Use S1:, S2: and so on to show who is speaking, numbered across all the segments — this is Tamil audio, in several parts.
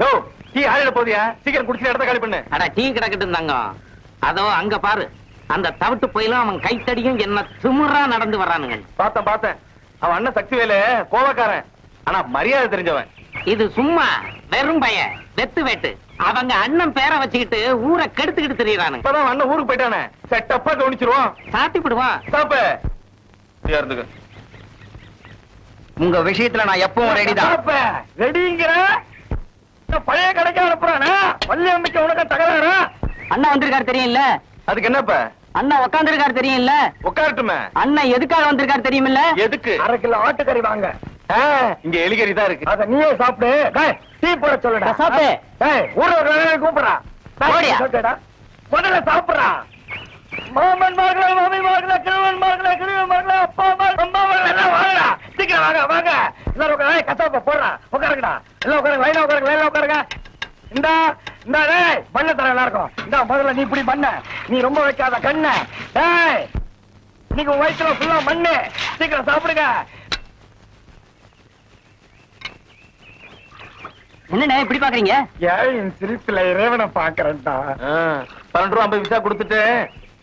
S1: யோ டீ ஆறிட போதியா சீக்கிரம் குடிச்சு இடத்த காலி பண்ணு.
S2: அட டீ கிடக்கட்டும் தாங்க அதோ அங்க பாரு. அந்த தவிட்டு போயிலும் அவன் கைத்தடியும் என்ன திமிரா நடந்து வர்றானுங்க.
S1: பார்த்தேன் பார்த்தேன். அவன் அண்ணன் சக்தி வேலு கோவக்காரன். ஆனா மரியாதை தெரிஞ்சவன்.
S2: இது சும்மா வெறும் பய வெத்து வெட்டு. அவங்க அண்ணன் பேரை வச்சுக்கிட்டு ஊரை கெடுத்துக்கிட்டு திரியறானுங்க.
S1: இப்பதான் அண்ணன் ஊருக்கு போயிட்டானே. செட்டப்பா கவனிச்சிருவான்
S2: சாத்திப்பிடுவான்.
S1: சாப்ப. இருந்துக்க.
S2: உங்க விஷயத்துல நான் எப்பவும் ரெடிதான்
S1: ரெடிங்கிற பழைய கடைக்கு அனுப்புறானே? பள்ளி அமைக்க உனக்கு தகராறா?
S2: அண்ணா வந்திருக்காரு
S1: அதுக்கு என்னப்ப?
S2: அண்ணா உட்காந்துருக்காரு தெரியும்ல?
S1: உட்காரட்டுமே
S2: அண்ணன் எதுக்காக வந்திருக்காரு தெரியுமில்ல
S1: எதுக்கு?
S3: அரை கிலோ ஆட்டுக்கறி வாங்க.
S1: இங்க எலிகறி தான் இருக்கு.
S3: அத நீயே சாப்பிடு. டீ போட சொல்லுடா.
S2: சாப்பிடு.
S3: ஊர்ல கூப்பிடுறா. முதல்ல சாப்பிடுறா. மாமன் மகளே மாமி மகளே கிழவன் மகளே கிழவன் மகளே அப்பா மகள் அம்மா மகள் எல்லாம் வாங்கடா. சீக்கிரம் வாங்க வாங்க. எல்லாரும் உட்கார கசாப்ப போடுறா. உட்காருங்கடா. எல்லாம் உட்காருங்க லைனா உட்காருங்க லைனா உட்காருங்க. இந்தா இந்தா டேய் பண்ண தர எல்லாருக்கும். இந்தா முதல்ல நீ இப்படி பண்ண. நீ ரொம்ப வைக்காத கண்ணு. டேய் நீங்க உன் வயிற்றுல ஃபுல்லா மண்ணு. சீக்கிரம் சாப்பிடுங்க.
S2: என்னண்ணே இப்படி பாக்குறீங்க?
S3: ஏன் சிரிப்புல இறைவனை பாக்குறேன்டா.
S1: பன்னெண்டு ரூபா ஐம்பது விசா கொடுத்துட்டு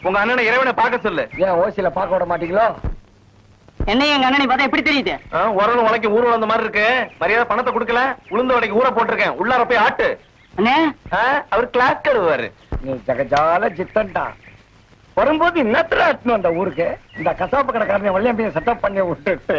S1: உங்க அண்ணனை இறைவனை பார்க்க சொல்லு.
S3: ஏன் ஓசியில பார்க்க விட மாட்டீங்களோ?
S2: என்ன எங்க அண்ணனை பார்த்தா எப்படி தெரியுது?
S1: ஆ, உரல் உனக்கு ஊர் வந்த மாதிரி இருக்கு. மரியாதை பணத்தை கொடுக்கல உளுந்த வடைக்கு ஊற போட்டிருக்கேன். உள்ளார போய் ஆட்டு.
S2: அண்ணே?
S1: அவர் கிளாஸ் கழுவாரு
S3: நீ ஜகஜால ஜித்தன்டா வரும்போது இன்னத்துல அட்டுணும் அந்த ஊருக்கு? இந்த கசாப்பு கடைக்காரனை வள்ளியம்பைய செட்டப் பண்ணி விட்டுட்டு.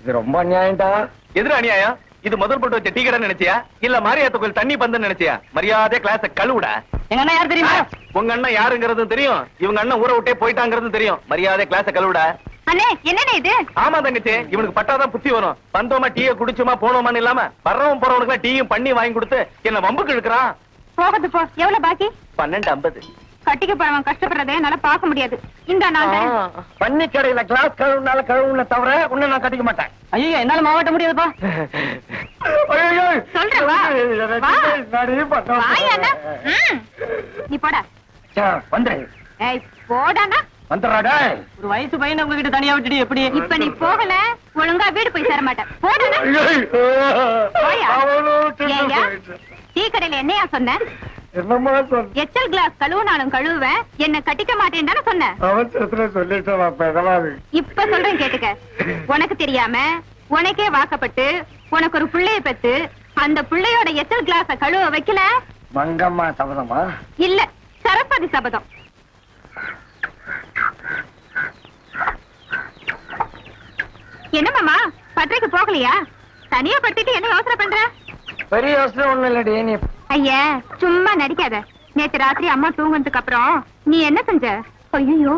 S3: இது ரொம்ப அநியாயம்டா.
S1: எதிர அநியாயம்? இது முதல் போட்டு வச்ச டீ கடை நினைச்சியா? இல்ல மாரியாத்த கோயில் தண்ணி பந்து நினைச்சியா? மரியாதை கிளாஸ கழுவுடா.
S2: எங்க யார் தெரியுமா?
S1: உங்க அண்ணன் யாருங்கிறதும் தெரியும். இவங்க அண்ணன் ஊரை விட்டே போயிட்டாங்கிறதும் தெரியும். மரியாதை கிளாஸ கழுவுடா.
S4: அண்ணே என்னண்ணே இது?
S1: ஆமா தங்கச்சி இவனுக்கு பட்டாதான் புத்தி வரும். வந்தோமா டீய குடிச்சோமா போனோமான்னு இல்லாம வர்றவன் போறவனுக்கு டீயும் பண்ணி வாங்கி கொடுத்து என்ன வம்புக்கு இழுக்கிறான்
S4: போகுது போ எவ்வளவு பாக்கி?
S1: பன்னெண்டு ஐம்பது.
S4: கட்டிக்க போறவன் கஷ்டப்படுறதை என்னால பார்க்க முடியாது. இந்த நான் தரேன்.
S3: பண்ணி கடையில கிளாஸ் கழுவுனால கழுவுன தவிர உன்னை நான் கட்டிக்க மாட்டேன்.
S2: ஐயோ என்னால மாவட்ட முடியாதுப்பா.
S4: நீ போடா.
S3: சே, வந்துரு.
S4: ஏய் போடாண்ணா.
S3: வந்துடுறா டேய்.
S2: ஒரு வயசு பையனை உங்ககிட்ட தனியா விட்டுட்டு எப்படி?
S4: இப்ப நீ போகல ஒழுங்கா வீடு போய் சேர மாட்டேன்
S3: போயிட்டு.
S4: டீ கடையில என்னையா சொன்ன?
S3: என்னம்மா சொன்ன
S4: எச்சல் கிளாஸ் கழுவுனாலும் கழுவுவேன். என்ன கட்டிக்க மாட்டேன்னு தானே சொன்ன.
S3: அவசரத்துல சொல்லிட்டேன்
S4: இப்ப சொல்றேன் கேட்டுக்க. உனக்கு தெரியாம உனக்கே வாக்கப்பட்டு உனக்கு ஒரு புள்ளைய பெத்து அந்த புள்ளையோட எச்சல் கிளாஸ கழுவ வைக்கல?
S3: மங்கம்மா சபதமா?
S4: இல்ல சரஸ்வதி சபதம். என்ன மாமா பட்டறைக்கு போகலையா? தனியா படுத்துட்டு என்ன யோசனை பண்ற?
S3: பெரிய யோசனை ஒண்ணு இல்லடி நீ
S4: ஐயா சும்மா நடிக்காத. நேத்து ராத்திரி அம்மா தூங்குனதுக்கு அப்புறம் நீ என்ன செஞ்ச? ஐயோ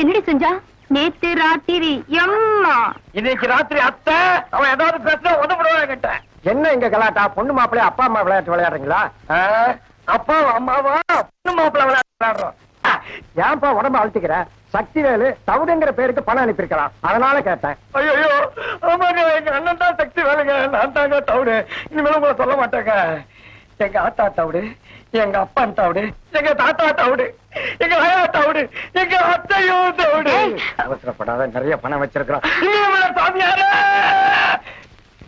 S4: என்னடி செஞ்சா? நேத்து ராத்திரி எம்மா.
S3: இன்னைக்கு ராத்திரி அத்தை அவன் ஏதாவது பேசினா உதவிடுவான் கிட்ட என்ன இங்க கலாட்டா? பொண்ணு மாப்பிள்ளை அப்பா அம்மா விளையாட்டு விளையாடுறீங்களா? அப்பா அம்மாவா பொண்ணு மாப்பிள்ளை விளையாட்டு விளையாடுறோம் ஏன்பா உடம்ப அழுத்திக்கிற? சக்தி வேலு தவிடுங்கிற பேருக்கு பணம் அனுப்பியிருக்கலாம். அதனால கேட்டேன். ஐயோ ஆமாங்க எங்க அண்ணன் தான் சக்தி வேலுங்க நான் தாங்க தவிடு. இனிமேல் உங்களை சொல்ல மாட்டேங்க. எங்க ஆத்தா தவிடு எங்க அப்பா தவிடு எங்க தாத்தா தவிடு எங்க ஆயா தவிடு எங்க அத்தையும் தவிடு அவசரப்படாத நிறைய பணம் வச்சிருக்கிறோம் இனிமே சாமியாரே.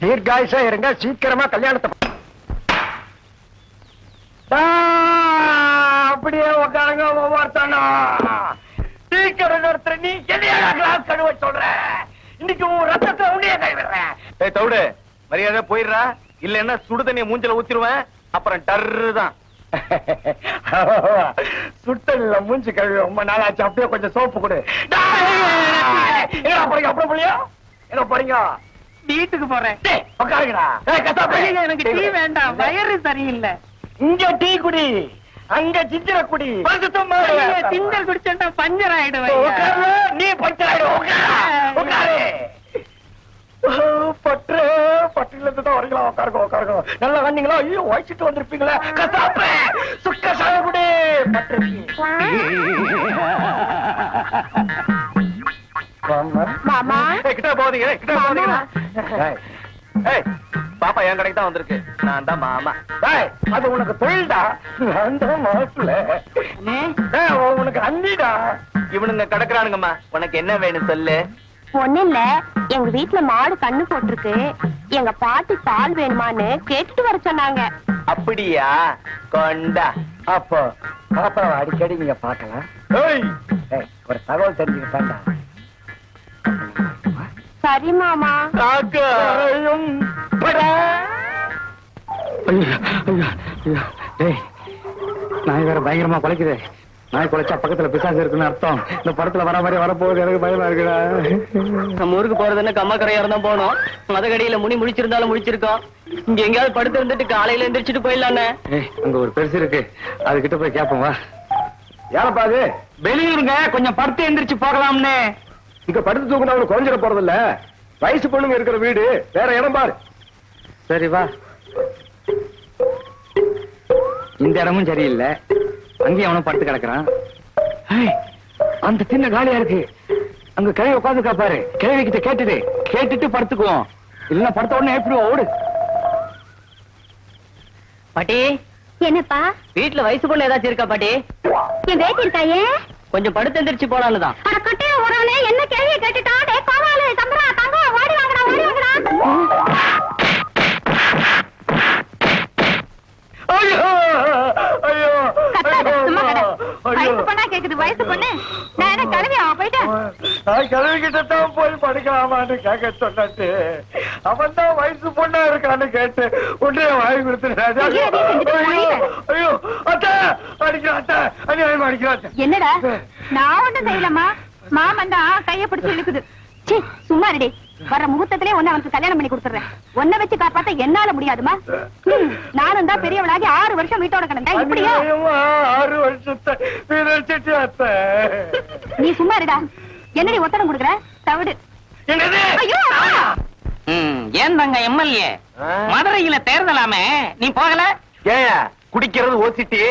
S3: தீர்காயுஷா இருங்க சீக்கிரமா கல்யாணத்தை அப்படியே உட்காருங்க ஒவ்வொருத்தனும் சீக்கிரம் நிறுத்துற நீ என்னையா கிளாஸ் கழுவ சொல்ற? இன்னைக்கு உன் ரத்தத்தை உன்னைய கை விடுறேன்
S1: ஏய் தவிடு மரியாதை போயிடுறா. இல்லன்னா சுடு தண்ணிய மூஞ்சில ஊத்திருவேன் அப்புறம் டர்ரு தான்.
S3: சுட்டல்ல மூஞ்சி கழுவி ரொம்ப நாளாச்சு. அப்படியே கொஞ்சம் சோப்பு கொடு. போறீங்க? அப்புறம் போலியா? என்ன போறீங்க?
S2: வீட்டுக்கு போறேன்.
S3: உட்காருங்கடா.
S2: எனக்கு டீ வேண்டாம். வயிறு சரியில்லை.
S3: இங்க டீ குடி. அங்க சித்திர குடி.
S2: திங்கள் குடிச்சா பஞ்சர்
S3: உட்காரு, நீ பச்சராயிடு உட்காரு. வரீங்களா உட்காருங்க உட்காருங்க நல்லா வந்தீங்களா ஐயோ வயசிட்டு வந்திருப்பீங்களா. கசாப்பு சுக்க சாகுடி
S4: மாமா.
S1: கிட்ட போதீங்க கிட்ட போதீங்க ஏய் பாப்பா என் கடைக்கு தான் வந்திருக்கு. நான் தான் மாமா.
S3: அது உனக்கு தொழில்டா? நான் தான் மாப்பிள்ள. உனக்கு அண்ணிடா?
S1: இவனுங்க கிடக்குறானுங்கம்மா. உனக்கு என்ன வேணும் சொல்லு?
S4: ஒண்ணு இல்ல எங்க வீட்ல மாடு கண்ணு போட்டிருக்கு. எங்க பாட்டி பால் வேணுமான்னு கேட்டுட்டு வர சொன்னாங்க.
S1: அப்படியா? கொண்டா.
S3: அப்போ பாப்பாவை அடிக்கடி நீங்க
S1: ஏய்,
S3: ஒரு தகவல் தெரிஞ்சுக்கிட்டாண்டா
S4: சரி மாமா.
S3: நாய் வேற பயங்கரமா குலைக்குது. நாய் குலைச்சா பக்கத்துல பிசாசு இருக்குன்னு அர்த்தம். இந்த படத்துல வர மாதிரி வரப்போகுது எனக்கு பயமா இருக்குடா.
S5: நம்ம ஊருக்கு போறதுன்னு கம்மக்கரையா இருந்தா போனோம்? மதகடியில முனி முழிச்சிருந்தாலும் முழிச்சிருக்கோம். இங்க எங்கேயாவது படுத்து இருந்துட்டு காலையில எந்திரிச்சிட்டு போயிடலானே
S3: ஏய் அங்க ஒரு பெருசு இருக்கு. அது கிட்ட போய் கேப்போம் வா. ஏனப்பா அது? வெளியூருங்க. கொஞ்சம் படுத்து எந்திரிச்சு போகலாம்னு. இங்க படுத்து தூக்கினா அவனு குறைஞ்சிட போறது இல்ல வயசு பொண்ணுங்க இருக்கிற வீடு. வேற இடம் பாரு. சரி வா. இந்த இடமும் சரியில்லை. அங்கேயும் அவனும் படுத்து கிடக்குறான். அந்த சின்ன காலியா இருக்கு. அங்க கிழவி உட்காந்து காப்பாரு கிழவி கிட்ட கேட்டுட்டு கேட்டுட்டு படுத்துக்குவோம். இல்லன்னா படுத்த உடனே எப்படி ஓடு.
S5: பாட்டி.
S4: என்னப்பா?
S5: வீட்டுல வயசு பொண்ணு ஏதாச்சும் இருக்கா பாட்டி?
S4: என் பேட்டி இருக்காயே?
S5: கொஞ்சம் படுத்து எந்திரிச்சு போலான்னு தான்.
S4: அட கட்டையா ஓடானே என்ன கேள்வி கேட்டுட்டா? டே கோவாலு தம்பரா தங்கம் ஓடி வாங்கடா ஓடி வாங்கடா
S3: ஐயோ ஐயோ
S4: கத்தாத, சும்மா கட. வயசு பொண்ணா கேக்குது வயசு பொண்ணு நான் என்ன கிளவியா போயிட்டு
S3: நான் கிழவிக்கிட்ட தான் போய் படிக்கலாமான்னு கேட்க சொன்னது. அவன் தான் வயசு பொண்ணா இருக்கான்னு கேட்டு உடனே வாங்கி அத்தை
S4: என்னடா? நான் ஒண்ணும் செய்யலம்மா. மாமன் தான் கைய பிடிச்சு இழுக்குது. சும்மா இருடி. வர முகூர்த்தத்திலே ஒண்ணு அவனுக்கு கல்யாணம் பண்ணி கொடுத்துறேன். ஒன்ன வச்சு காப்பாத்த என்னால முடியாதுமா? நானும் தான் பெரியவளாகி ஆறு வருஷம் வீட்டோட கிடந்தேன். இப்படியா?
S3: ஆறு வருஷத்தை
S4: நீ சும்மா இருடா. என்னடி ஒத்தடம் கொடுக்குற? தவிடு.
S2: ஏன் தங்க எம்எல்ஏ. மதுரையில தேர்தலாமே. நீ போகல?
S1: ஏயா குடிக்கிறது ஓசிட்டி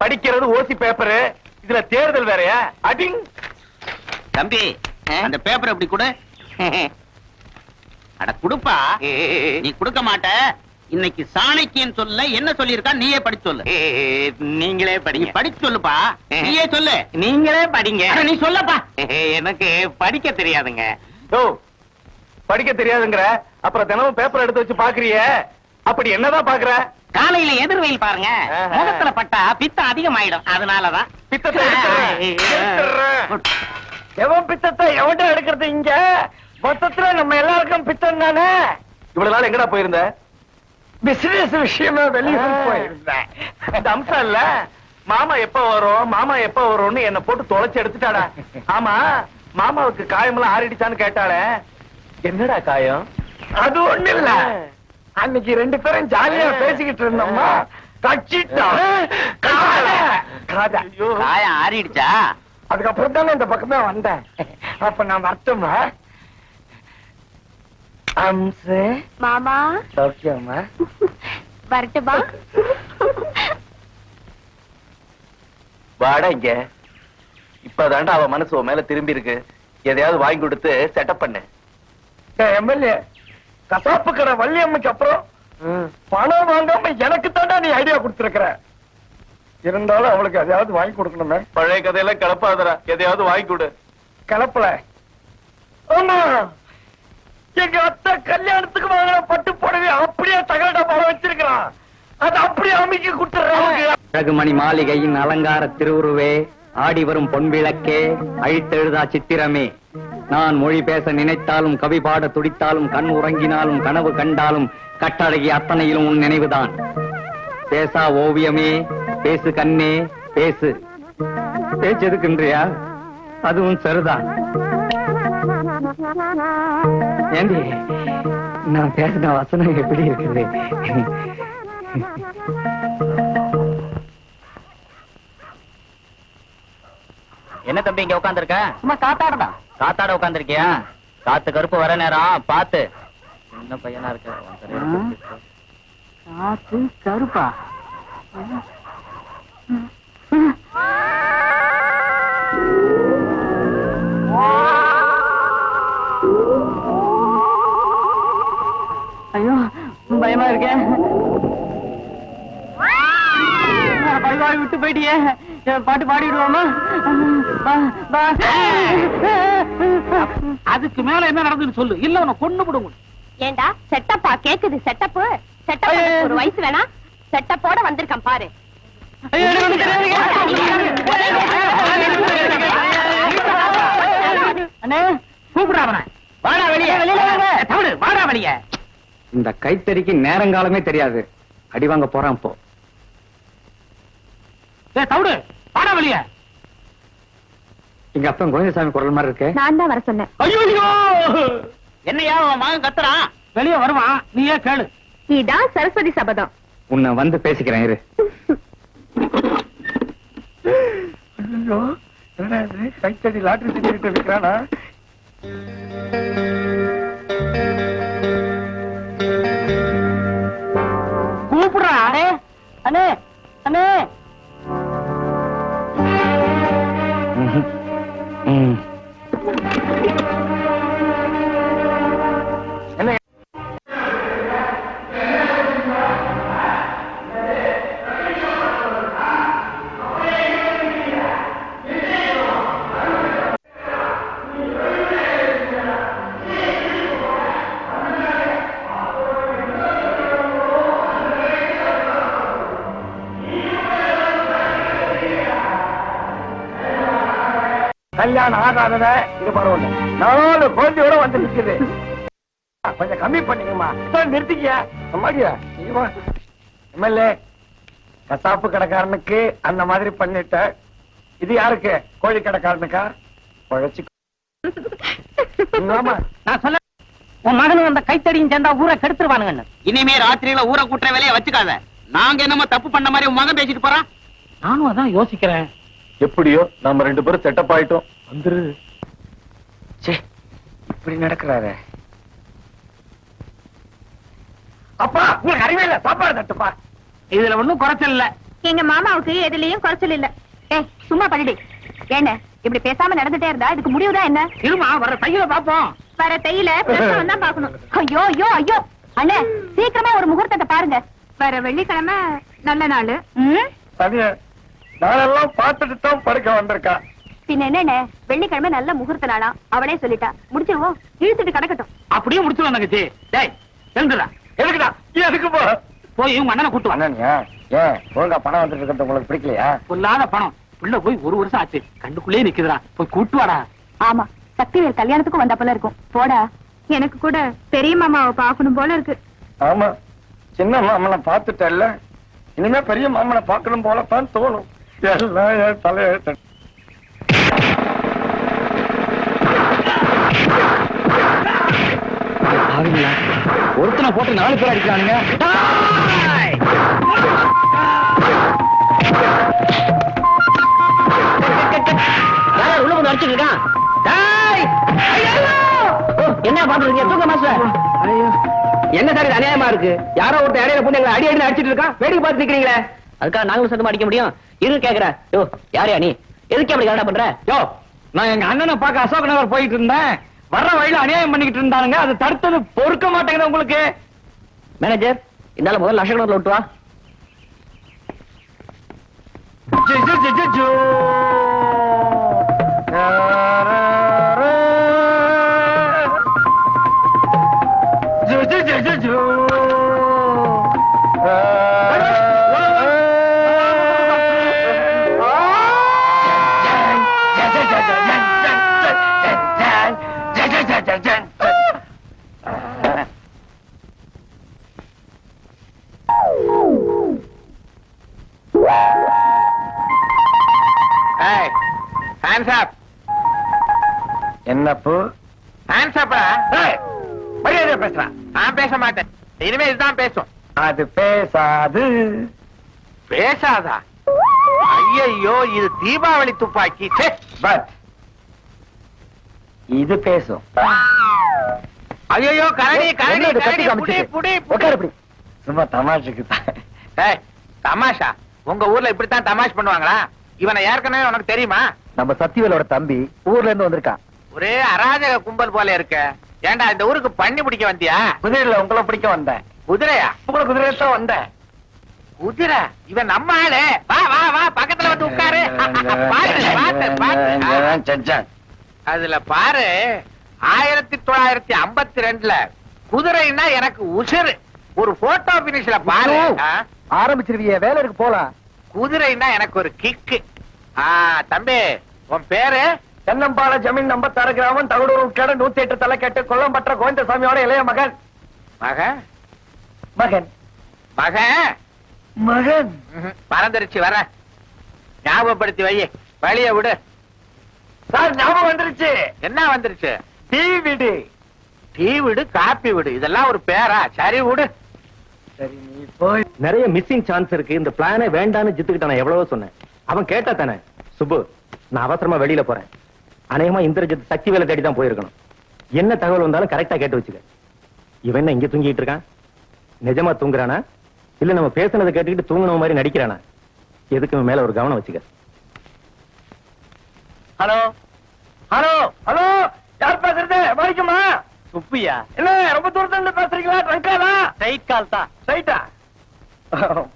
S1: படிக்கிறது ஓசி பேப்பரு. இதுல தேர்தல் வேறயா? அடிங்.
S2: தம்பி அந்த பேப்பர் எப்படி கொடு? அட குடுப்பா. நீ கொடுக்க மாட்ட. இன்னைக்கு சாணக்கியன் சொல்ல என்ன சொல்லியிருக்கா நீயே படிச்சு சொல்லு. நீங்களே படிங்க. படிச்சு சொல்லுப்பா. நீயே சொல்லு. நீங்களே படிங்க. நீ சொல்லப்பா. எனக்கு படிக்க தெரியாதுங்க.
S1: ஓ படிக்க தெரியாதுங்கிற? அப்புறம் தினமும் பேப்பர் எடுத்து வச்சு பாக்குறியே? அப்படி என்னதான் பாக்குற?
S2: காலையில எதிர்வெயில் பாருங்க. முகத்துல பட்டா பித்தம் அதிகமாயிடும். அதனாலதான்.
S1: பித்தத்தை.
S3: எவன் பித்தத்தை எவன்டா எடுக்கிறது இங்க? மொத்தத்துல நம்ம எல்லாருக்கும் பித்தம் தானே?
S1: இவ்வளவு நாள் எங்கடா போயிருந்த?
S3: பிசினஸ் விஷயமா வெளியூர் போயிருந்தேன்
S1: இந்த அம்சம் இல்ல. மாமா எப்ப வரும்? மாமா எப்ப வரும்னு என்ன போட்டு தொலைச்சு எடுத்துட்டாடா. ஆமா மாமாவுக்கு காயமெல்லாம் ஆறிடுச்சான்னு கேட்டாளே. என்னடா காயம்?
S3: அது ஒண்ணு இல்ல. அன்னைக்கு ரெண்டு பேரும் ஜாலியா பேசிக்கிட்டு இருந்தோம்மா.
S1: ஐயோ.
S2: காயம் ஆறிடுச்சா?
S3: அதுக்கப்புறம் தானே இந்த பக்கமே வந்தேன். அப்ப நான் வரட்டுமா அம்சு.
S4: மாமா.
S3: சௌக்கியமா
S4: வரட்டுமா?
S1: வாடா இங்க. இப்பதான்டா அவ மனசு உன் மேல திரும்பி இருக்கு. எதையாவது வாங்கி கொடுத்து செட்டப் பண்ணு.
S3: எம்எல்ஏ கசாப்பு கடை வள்ளியம்மைக்கு அப்புறம் பணம் வாங்காம எனக்கு தாண்டா நீ ஐடியா கொடுத்திருக்கிற. இருந்தாலும் அவளுக்கு எதையாவது வாங்கி கொடுக்கணுமே.
S1: பழைய கதையெல்லாம் கிளப்பாதடா. எதையாவது வாங்கி கொடு.
S3: கலப்பல ஆமா எங்க அத்தை கல்யாணத்துக்கு வாங்கின பட்டு புடவை அப்படியே தகட பழம் வச்சிருக்கிறான். அது அப்படியே அமைக்க கொடுத்துறாங்க
S5: ரகுமணி மாளிகையின் அலங்கார திருவுருவே ஆடி வரும் பொன்விளக்கே அழித்தெழுதா சித்திரமே. நான் மொழி பேச நினைத்தாலும் கவி பாட துடித்தாலும் கண் உறங்கினாலும் கனவு கண்டாலும் கட்டழகி அத்தனையிலும் உன் நினைவுதான். பேசா ஓவியமே பேசு கண்ணே பேசு. பேச்சு அதுவும் சரிதான். ஏண்டி நான் பேசின வசனம் எப்படி இருக்குது?
S2: என்ன தம்பி இங்க உட்காந்துருக்க
S5: சும்மா காத்தாடுதான்
S2: காத்தாட உட்காந்துருக்கியா காத்து கருப்பு வர நேரம் பாத்து சின்ன பையனா இருக்க.
S5: காத்து கருப்பா. போயிட்டியே? பாட்டு பாடிடுவோமா.
S2: அதுக்கு மேல என்ன நடந்ததுன்னு சொல்லு. இல்ல உன கொண்டு விடுங்க
S4: ஏண்டா? செட்டப்பா? கேக்குது செட்டப்பு. செட்டப் ஒரு வயசு வேணா. செட்டப்போட வந்திருக்கேன் பாரு.
S2: அண்ணே கூப்பிடுறா அவனை. வாடா வெளியே. வாடா வெளியே.
S5: இந்த கைத்தறிக்கு நேரங்காலமே தெரியாது. அடி வாங்க போறான் இப்போ
S2: ஏய் தவிடு வாடா வெளியே.
S5: எங்க அப்பன் கோவிந்தசாமி குரல் மாதிரி இருக்கு.
S4: நான் தான் வர சொன்னேன்.
S2: ஐயோ என்னையா உன் மகன் கத்துறான் வெளியே வருவான் நீயே கேளு.
S4: இதான் சரஸ்வதி சபதம்.
S5: உன்னை வந்து பேசிக்கிறேன் இரு.
S3: கைத்தடி லாட்டரி டிக்கெட் விற்கிறானா
S2: கூப்பிடுறா அண்ணே அண்ணே அண்ணே.
S3: கல்யாணம் ஆகாதத இது பரவாயில்ல. நாலு குழந்தையோட வந்து நிக்குது. கொஞ்சம் கம்மி பண்ணிக்கமா நிறுத்திக்கியா? அம்மாடியா? எம்எல்ஏ கசாப்பு கடைக்காரனுக்கு அந்த மாதிரி பண்ணிட்ட. இது யாருக்கு? கோழி கடைக்காரனுக்கா? குழைச்சு ஆமா
S2: நான் சொல்ல உன் மகனும் அந்த கைத்தடியும் சேர்ந்தா ஊரை கெடுத்துருவானுங்க இனிமே ராத்திரியில ஊரை கூட்டுற வேலையை வச்சுக்காத. நாங்க என்னமோ தப்பு பண்ண மாதிரி உன் மகன் பேசிட்டு போறான்? நானும் அதான் யோசிக்கிறேன்.
S6: எப்படியோ நம்ம ரெண்டு பேரும் செட்டப் ஆயிட்டோம். வந்துரு.
S3: சே இப்படி நடக்கிறாரு. அப்பா உங்களுக்கு அறிவே இல்ல. சாப்பாடு தட்டுப்பா.
S2: இதுல ஒண்ணும் குறைச்சல் இல்ல.
S4: எங்க மாமாவுக்கு எதுலயும் குறைச்சல் இல்ல. ஏய் சும்மா பண்ணிடு. என்ன இப்படி பேசாம நடந்துட்டே இருந்தா இதுக்கு முடிவுதான் என்ன?
S2: இருமா வர தையில பாப்போம்.
S4: வர தையில பிரசவம் தான் பாக்கணும் ஐயோ ஐயோ ஐயோ. அண்ணே சீக்கிரமா ஒரு முகூர்த்தத்தை பாருங்க. வர வெள்ளிக்கிழமை நல்ல நாள்.
S3: நாளெல்லாம் பார்த்துட்டு தான் படுக்க வந்திருக்கா.
S4: பின்ன என்னண்ணே வெள்ளிக்கிழமை நல்ல முகூர்த்த நாளா? அவளே சொல்லிட்டா. முடிச்சிருவோம். இழுத்துட்டு கிடக்கட்டும்.
S2: அப்படியே முடிச்சிருவோம் தங்கச்சி. டேய் எழுந்துடா.
S3: எதுக்குடா எதுக்கு போ?
S2: போய் உங்க அண்ணனை கூட்டு வா.
S3: அண்ணனியா? ஏன்? ஒழுங்கா பணம் வந்துட்டு இருக்கிறது உங்களுக்கு பிடிக்கலையா?
S2: பொல்லாத பணம். புள்ள போய் ஒரு வருஷம் ஆச்சு. கண்டுக்குள்ளே நிக்குதுடா. போய் கூட்டு வாடா.
S4: ஆமா. சக்திவேல் கல்யாணத்துக்கும் வந்த போல இருக்கும். போடா. எனக்கு கூட பெரிய மாமாவை பாக்கணும் போல இருக்கு.
S3: ஆமா. சின்ன மாமனை பார்த்துட்டல்ல. இனிமே பெரிய மாமனை பார்க்கணும் போலத்தான் தோணும். எல்லாம் தலையெழுத்து
S5: பேர் அடிக்கிறானுங்க
S2: உள்ள வந்து அடிச்சுட்டு இருக்கான் என்ன பண்றீங்க தூக்க மாஸ்டர்
S5: என்ன சார் இது அநியாயமா இருக்கு? யாரோ ஒருத்தர் இடையில புண்ணு எங்களை அடி அடி அடிச்சிட்டு இருக்கான். வேடிக்கை பார்த்து நிக்கிறீங்களே
S2: அதுக்காக நாங்களும் சத்தமா அடிக்க முடியும். இரு கேக்குறேன். யோ யாரையா நீ? எதுக்கு அப்படி கரெக்டா பண்ற?
S5: யோ. நான் எங்க அண்ணனை பார்க்க அசோக் நகர் போயிட்டு இருந்தேன். வர்ற வழியில அநியாயம் பண்ணிக்கிட்டு இருந்தானுங்க. அது தடுத்தது பொறுக்க மாட்டேங்குது உங்களுக்கு.
S2: மேனேஜர் இந்தால முதல் லட்சக்கணக்கில் விட்டு வா
S3: ஜி, ஜி, ஜி, என்ன பூ
S6: ஹேண்ட்ஸ் அப்பா
S3: ஏய், மரியாதையா பேசுறான்
S6: நான் பேச மாட்டேன். இனிமே இதுதான் பேசும்.
S3: அது பேசாது.
S6: பேசாதா? ஐயையோ இது தீபாவளி துப்பாக்கி.
S3: பட் இது பேசும்.
S6: ஐயோ கரடி கரடி கரடி புடி? புடி.
S3: சும்மா தமாஷுக்கு
S6: ஏய், தமாஷா? உங்க ஊர்ல இப்படித்தான் தமாஷ் பண்ணுவாங்களா? இவனை ஏற்கனவே உனக்கு தெரியுமா?
S3: நம்ம சத்திவேலோட தம்பி ஊர்ல இருந்து வந்திருக்கான்.
S6: ஒரே அராஜக கும்பல் போல இருக்க. ஏன்டா இந்த ஊருக்கு பண்ணி பிடிக்க வந்தியா?
S3: குதிரையில உங்களை பிடிக்க வந்தேன்.
S6: குதிரையா?
S3: உங்களை குதிரையில தான் வந்தேன்.
S6: குதிரை? இவன் நம்ம ஆளு. வா வா வா பக்கத்துல வந்து உட்காரு. அதுல பாரு ஆயிரத்தி தொள்ளாயிரத்தி ஐம்பத்தி ரெண்டுல குதிரைன்னா எனக்கு உசுறு. ஒரு போட்டோ பினிஷ்ல பாரு.
S3: ஆரம்பிச்சிருவிய வேலை இருக்கு போலாம்.
S6: குதிரைன்னா எனக்கு ஒரு கிக்கு தம்பி உன் பேரு?
S3: தென்னம்பால ஜமீன் நம்பத்தாறு கிராமம் தகடூர் உட்கட நூத்தி எட்டு தலைக்கட்டு கொல்லம்பற்ற கோவிந்தசாமியோட இளைய மகன்.
S6: மகன்.
S3: மகன்
S6: மகன்.
S3: மகன்.
S6: மறந்துருச்சு வர. ஞாபகப்படுத்தி வை. வழிய விடு.
S3: சார் ஞாபகம் வந்துருச்சு.
S6: என்ன வந்துருச்சு?
S3: டீ விடு.
S6: டீ விடு காப்பி விடு. இதெல்லாம் ஒரு பேரா? சரி விடு.
S3: சரி நீ போய்.
S5: நிறைய மிஸ்ஸிங் சான்ஸ் இருக்கு. இந்த பிளானே வேண்டான்னு ஜித்துக்கிட்ட நான் எவ்வளவோ சொன்னேன். அவன் கேட்டா தானே? சுப்பு நான் அவசரமா வெளியில போறேன். அநேகமா இந்திரஜித் சக்தி வேலை தேடி தான் போயிருக்கணும். என்ன தகவல் வந்தாலும் கரெக்டா கேட்டு வச்சுக்க. இவன் என்ன இங்க தூங்கிட்டு இருக்கான்? நிஜமா தூங்குறானா? இல்ல நம்ம பேசுனதை கேட்டுக்கிட்டு தூங்குன மாதிரி நடிக்கிறானா? எதுக்கு மேல ஒரு கவனம் வச்சுக்க.
S3: ஹலோ? ஹலோ? ஹலோ? யார் பேசுறது? வணக்கம்மா
S5: சுப்பியா.
S3: என்ன ரொம்ப தூரத்துல இருந்து பேசுறீங்களா ட்ரங்காலா
S5: ரைட் கால் தான்.
S3: ரைட்டா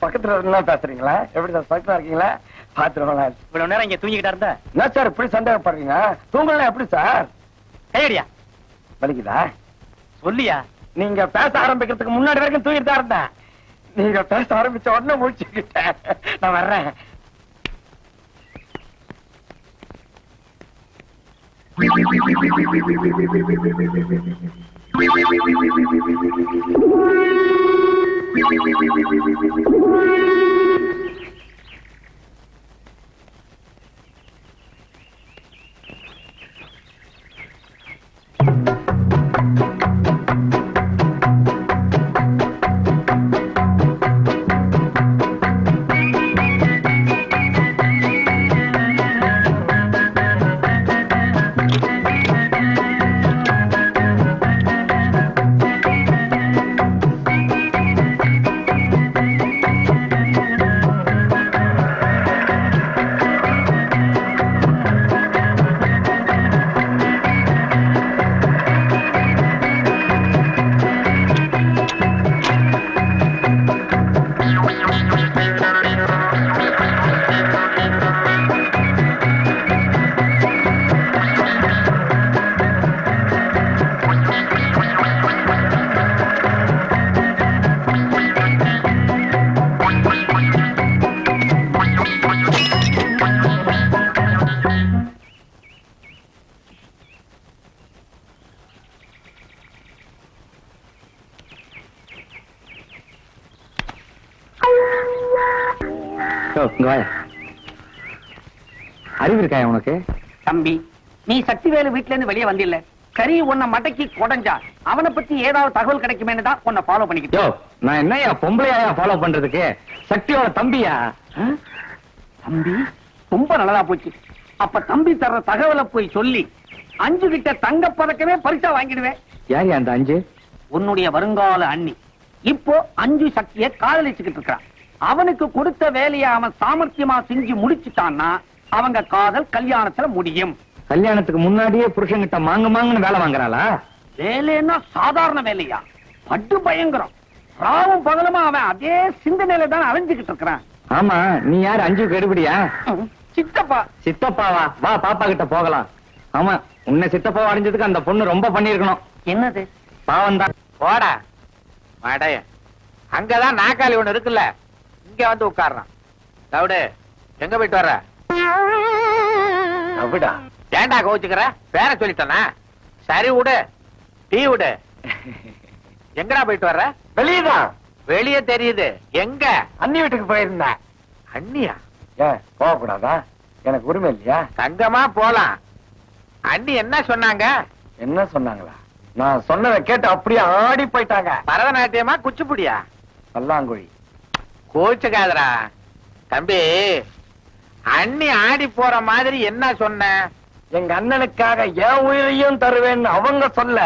S3: பக்கத்துல இருந்தா பேசுறீங்களா? எப்படி சார் பக்கத்துல இருக்கீங்களா? பாத்துருவாங்களா
S5: இவ்வளவு நேரம் இங்க தூங்கிக்கிட்டா இருந்த?
S3: என்ன சார் இப்படி சந்தேகப்படுறீங்க? தூங்கலாம் எப்படி சார்?
S5: கையடியா?
S3: வலிக்குதா?
S5: சொல்லியா?
S3: நீங்க பேச ஆரம்பிக்கிறதுக்கு முன்னாடி வரைக்கும் தூங்கிட்டு தான் இருந்தேன். நீங்க பேச ஆரம்பிச்ச உடனே முடிச்சுக்கிட்டேன் நான் வர்றேன்.
S5: அறிவு இருக்காயா உனக்கு?
S2: தம்பி நீ சக்திவேலு வீட்ல இருந்து வெளியே வந்தில்ல. கறி உன்னை மடக்கி கொடைஞ்சா அவனை பத்தி ஏதாவது தகவல் கிடைக்குமேன்னு தான் உன்னை ஃபாலோ பண்ணிக்கிட்டு
S5: நான் என்னையா பொம்பளையா ஃபாலோ பண்றதுக்கு? சக்தியோட தம்பியா?
S2: தம்பி ரொம்ப நல்லதா போச்சு. அப்ப தம்பி தர்ற தகவலை போய் சொல்லி அஞ்சு கிட்ட தங்க பதக்கமே பரிசா வாங்கிடுவேன்.
S5: யார் அந்த அஞ்சு?
S2: உன்னுடைய வருங்கால அண்ணி. இப்போ அஞ்சு சக்திய காதலிச்சுக்கிட்டு இருக்கான் அவனுக்கு கொடுத்த வேலையை அவன் சாமர்த்தியமா செஞ்சு முடிச்சுட்டான்னா அவங்க காதல் கல்யாணத்துல முடியும்.
S5: கல்யாணத்துக்கு முன்னாடியே புருஷன்கிட்ட மாங்க மாங்கன்னு வேலை வாங்குறாளா?
S2: வேலைன்னா சாதாரண வேலையா? பட்டு பயங்கரம். ராவும் பகலுமா அவன் அதே சிந்தனையில தான் அலைஞ்சுக்கிட்டு இருக்கிறான்.
S5: ஆமா நீ யார்? அஞ்சு கெடுபடியா?
S2: சித்தப்பா.
S5: சித்தப்பாவா? வா பாப்பா கிட்ட போகலாம். ஆமா உன்னை சித்தப்பா அடைஞ்சதுக்கு அந்த பொண்ணு ரொம்ப பண்ணிருக்கணும்
S2: என்னது?
S5: பாவம் தான்
S6: போடா. மடைய அங்கதான் நாக்காளி ஒண்ணு இருக்குல்ல. இங்க வந்து உட்கார்றான். தவிடு எங்க போயிட்டு வர்ற?
S3: அப்படிடா
S6: ஏன்டா கோச்சுக்கிற பேர சொல்லிட்டனா? சரி விடு டீ விடு. எங்கடா போயிட்டு வர்ற?
S3: வெளியதான்
S6: வெளிய தெரியுது. எங்க?
S3: அண்ணி வீட்டுக்கு போயிருந்தேன்
S6: அண்ணியா?
S3: ஏன் போகக்கூடாதா எனக்கு உரிமை இல்லையா?
S6: தங்கமா போலாம். அண்ணி என்ன சொன்னாங்க?
S3: என்ன சொன்னாங்களா? நான் சொன்னதை கேட்டு அப்படியே ஆடி போயிட்டாங்க.
S6: பரதநாட்டியமா குச்சிப்புடியா?
S3: பல்லாங்குழி.
S6: கோச்சுக்காதடா தம்பி அண்ணி ஆடி போற மாதிரி என்ன சொன்ன?
S3: எங்க அண்ணனுக்காக என் உயிரையும் தருவேன்னு அவங்க சொல்ல.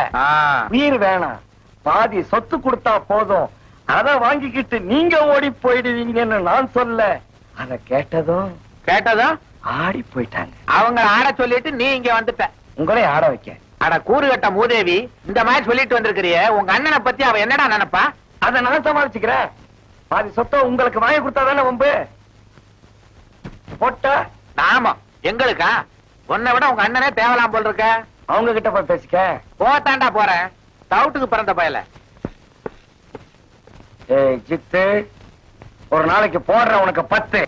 S3: உயிர் வேணாம். பாதி சொத்து கொடுத்தா போதும். அத வாங்கிக்கிட்டு நீங்க ஓடி போயிடுவீங்கன்னு நான் சொல்ல. அத கேட்டதும்
S6: கேட்டதும்
S3: ஆடி போயிட்டாங்க.
S6: அவங்க ஆட சொல்லிட்டு நீ இங்க வந்துட்ட.
S3: உங்களே ஆட வைக்க.
S6: அட கூறு கட்ட மூதேவி இந்த மாதிரி சொல்லிட்டு வந்திருக்கிறிய உங்க அண்ணனை பத்தி அவ என்னடா நினைப்பா?
S3: அத நான் சமாளிச்சுக்கிறேன். பாதி சொத்தை உங்களுக்கு வாங்கி கொடுத்தா தானே வம்பு? போட்டா.
S6: நாம எங்களுக்கா? உன்னை விட உங்க அண்ணனே தேவலாம் போல் இருக்க
S3: அவங்க கிட்ட போய் பேசிக்க.
S6: போத்தாண்டா போறேன் டவுட்டுக்கு பிறந்த பயல.
S3: ஏய் ஜித்து ஒரு நாளைக்கு போடுற உனக்கு பத்து.